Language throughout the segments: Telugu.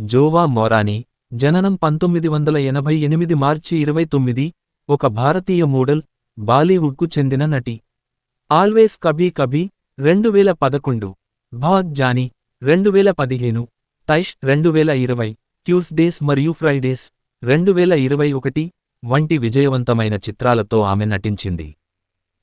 జోవా మోరానీ జననం పంతొమ్మిది వందల ఎనభై ఎనిమిది మార్చి ఇరవై తొమ్మిది ఒక భారతీయ మోడల్ బాలీవుడ్కు చెందిన నటి. ఆల్వేస్ కభీ కభీ రెండు వేల పదకొండు. భాగ్ జానీ రెండు వేల పదిహేను. తైష్ రెండు వేల ఇరవై. ట్యూస్డేస్ మరియు ఫ్రైడేస్ రెండు వేల ఇరవై ఒకటి వంటి విజయవంతమైన చిత్రాలతో ఆమె నటించింది.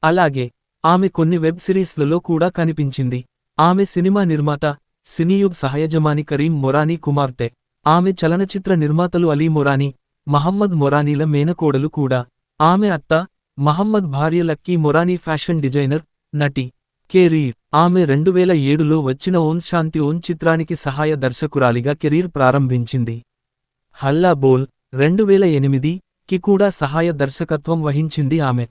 అలాగే ఆమె కొన్ని వెబ్ సిరీస్లలో కూడా కనిపించింది. ఆమె సినిమా నిర్మాత సినీయుగ్ సహయజమాని కరీం మొరానీ కుమార్తె. ఆమె చలనచిత్ర నిర్మాతలు అలీ మొరానీ మహమ్మద్ మొరానీల మేనకోడలు కూడా. ఆమె అత్త మహమ్మద్ భార్య లక్కీ మొరానీ ఫ్యాషన్ డిజైనర్ నటి. కెరీర్. ఆమె రెండు వేల ఏడులో వచ్చిన ఓన్ శాంతి ఓన్ చిత్రానికి సహాయ దర్శకురాలిగా కెరీర్ ప్రారంభించింది. హల్లా బోల్ రెండు వేల ఎనిమిది కి కూడా సహాయ దర్శకత్వం వహించింది ఆమె.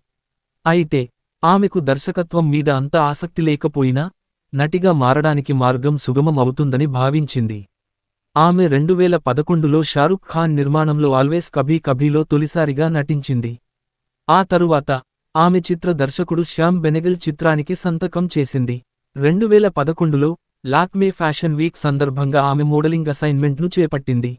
అయితే ఆమెకు దర్శకత్వం మీద అంత ఆసక్తి లేకపోయినా నటిగా మారడానికి మార్గం సుగమం అవుతుందని భావించింది. ఆమె రెండు వేల పదకొండులో షారుఖ్ ఖాన్ నిర్మాణంలో ఆల్వేస్ కభీ కభీలో తొలిసారిగా నటించింది. ఆ తరువాత ఆమె చిత్ర దర్శకుడు శ్యామ్ బెనెగల్ చిత్రానికి సంతకం చేసింది. రెండు వేల పదకొండులో లాక్మే ఫ్యాషన్ వీక్ సందర్భంగా ఆమె మోడలింగ్ అసైన్మెంట్ను చేపట్టింది.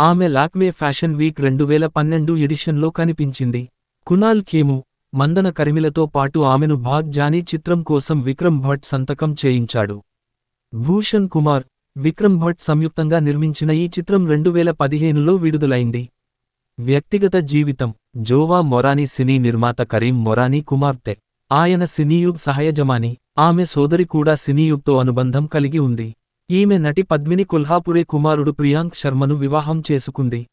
ఆమె లాక్మే ఫ్యాషన్ వీక్ రెండు వేల పన్నెండు ఎడిషన్లో కనిపించింది. కునాల్ ఖేము మందన కరిమిలతో పాటు ఆమెను భాగ్ జానీ చిత్రం కోసం విక్రమ్ భట్ సంతకం చేయించాడు. భూషణ్ కుమార్ విక్రమ్ భట్ సంయుక్తంగా నిర్మించిన ఈ చిత్రం రెండు వేల పదిహేనులో విడుదలైంది. వ్యక్తిగత జీవితం జోవా మొరానీ సినీ నిర్మాత కరీం మొరానీ కుమార్తె ఆయన సినీయుగ్ సహయజమాని ఆమె సోదరి కూడా సినీయుగ్తో అనుబంధం కలిగి ఉంది. ఈమె నటి పద్మిని కొల్హాపురే కుమారుడు ప్రియాంక్ శర్మను వివాహం చేసుకుంది.